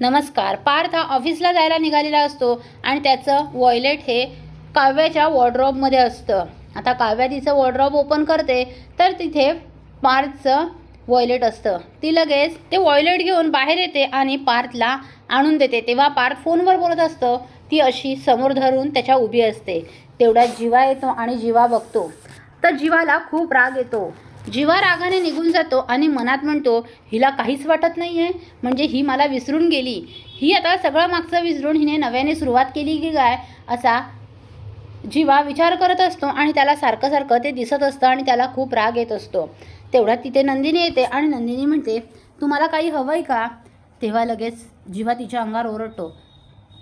नमस्कार. पार्थ हा ऑफिसला जायला निघालेला असतो आणि त्याचं वॉयलेट हे काव्याच्या वॉर्ड्रॉपमध्ये असतं. आता काव्या तिचं वॉर्ड्रॉप ओपन करते तर तिथे पार्थचं वॉयलेट असतं. ती लगेच ते वॉयलेट घेऊन बाहेर येते आणि पार्थला आणून देते. तेव्हा पार्थ फोनवर बोलत असतं ती अशी समोर धरून त्याच्या उभी असते. तेवढ्यात जीवा येतो आणि जीवा बघतो. तर जीवाला खूप राग येतो. जीवा रागाने निघून जातो आणि मनात म्हणतो हिला काहीच वाटत नाही आहे म्हणजे ही मला विसरून गेली. ही आता सगळं मागचं विसरून हिने नव्याने सुरुवात केली की काय? असा जीवा विचार करत असतो आणि त्याला सारखं सारखं ते दिसत असतं आणि त्याला खूप राग येत असतो. तेवढ्यात तिथे नंदिनी येते आणि नंदिनी म्हणते तुम्हाला काही हवं आहे का? तेव्हा लगेच जीवा तिच्या अंगावर ओरडतो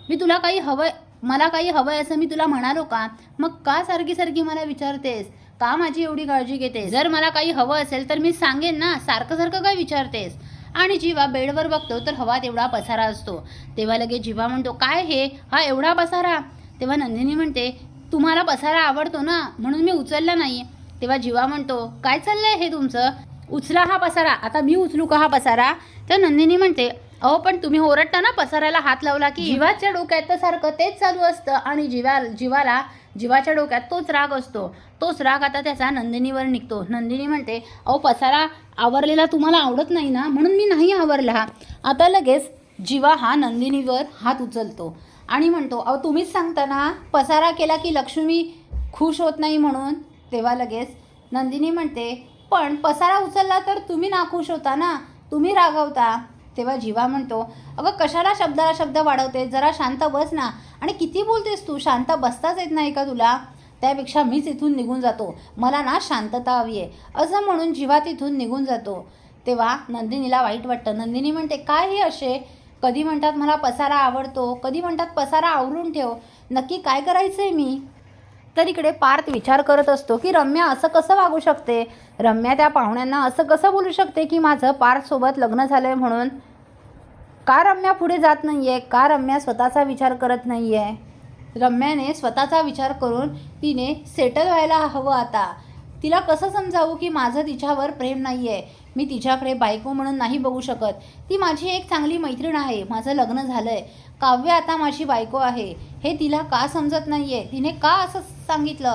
मी तुला काही हवं मला काही हवं आहे असं मी तुला म्हणालो का? मग का सारखी सारखी मला विचारतेस? का माझी एवढी काळजी घेते जर मला काही हवं असेल तर मी सांगेन ना. सारखं सारखं काय विचारतेस? आणि जीवा बेडवर बघतो तर हवा तेवढा पसारा असतो. तेव्हा लगेच जीवा म्हणतो काय हे? हा एवढा पसारा? तेव्हा नंदिनी म्हणते तुम्हाला पसारा आवडतो ना म्हणून मी उचलला नाही तेव्हा जीवा म्हणतो काय चाललंय हे तुमचं? उचला हा पसारा. आता मी उचलू का हा पसारा? तर नंदिनी म्हणते अहो पण तुम्ही ओरडता ना पसाराला हात लावला की जीवाच्या डोक्यात तर सारखं तेच चालू असतं आणि जीवा जीवाला जीवाच्या डोक्यात तोच राग असतो. तोच राग आता त्याचा नंदिनीवर निघतो. नंदिनी म्हणते अहो पसारा आवरलेला तुम्हाला आवडत नाही ना म्हणून मी नाही आवरला. आता लगेच जीवा हा नंदिनीवर हात उचलतो आणि म्हणतो अहो तुम्हीच सांगता ना पसारा केला की लक्ष्मी खुश होत नाही म्हणून. तेव्हा लगेच नंदिनी म्हणते पण पसारा उचलला तर तुम्ही नाखुश होता ना तुम्ही रागवता. तेव्हा जीवा म्हणतो अगं कशाला शब्दाला शब्द वाढवते जरा शांत बस ना. आणि किती बोलतेस तू? शांत बसताच येत नाही का तुला? त्यापेक्षा मीच इथून निघून जातो. मला ना शांतता हवी आहे. असं म्हणून जीवा तिथून निघून जातो. तेव्हा नंदिनीला वाईट वाटतं. नंदिनी म्हणते काय हे असे कधी म्हणतात मला पसारा आवडतो? कधी म्हणतात पसारा आवरून ठेव? नक्की काय करायचं आहे मी? तर इकडे पार्थ विचार करत असतो की रम्या असं कसं वागू शकते? रम्या त्या पाहुण्यांना असं कसं बोलू शकते की माझं पार्थसोबत लग्न झालं आहे म्हणून? का रम्या पुढे जात नाही आहे का रम्या स्वतःचा विचार करत नाही आहे रम्याने स्वतःचा विचार करून तिने सेटल व्हायला हवं आता. तिला कसं समजावू की माझं तिच्यावर प्रेम नाही आहे मी तिच्याकडे बायको म्हणून नाही बघू शकत. ती माझी एक चांगली मैत्रीण आहे. माझं लग्न झालं आहे काव्य आता माझी बायको आहे. हे तिला का समजत नाही आहे तिने का असं सांगितलं?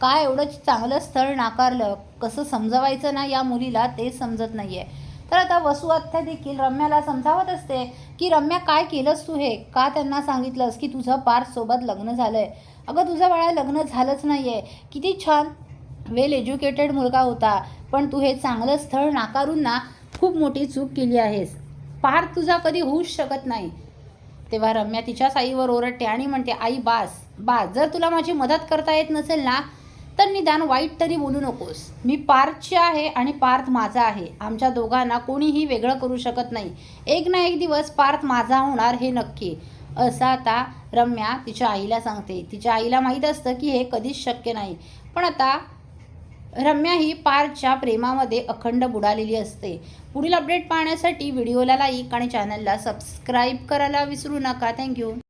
का एवढं चांगलं स्थळ नाकारलं? कसं समजवायचं ना या मुलीला ते समजत नाही आहे तर आता वसू देखील रम्याला समजावत असते की रम्या काय केलंस तू हे? का त्यांना सांगितलंस की तुझं पार्थसोबत लग्न झालं आहे अगं तुझं बाळा लग्न झालंच नाही आहे किती छान वेल एज्युकेटेड मुलगा होता. पण तू हे चांगलं स्थळ नाकारून ना खूप मोठी चूक केली आहेस. पार तुझा कधी होऊच शकत नाही. तेव्हा रम्या तिच्याच आईवर ओरडते आणि म्हणते आई बास बास जर तुला माझी मदत करता येत नसेल ना तर निदान वाईट तरी बोलू नकोस. मी पार्थची आहे आणि पार्थ माझा आहे. आमच्या दोघांना कोणीही वेगळं करू शकत नाही. एक ना एक दिवस पार्थ माझा होणार हे नक्की. असं आता रम्या तिच्या आईला सांगते. तिच्या आईला माहीत असतं की हे कधीच शक्य नाही. पण आता रम्या ही पार्कच्या प्रेमामध्ये अखंड बुडालेली असते. पुढील अपडेट पाहण्यासाठी व्हिडिओला लाईक आणि चॅनलला सबस्क्राईब करायला विसरू नका. थँक्यू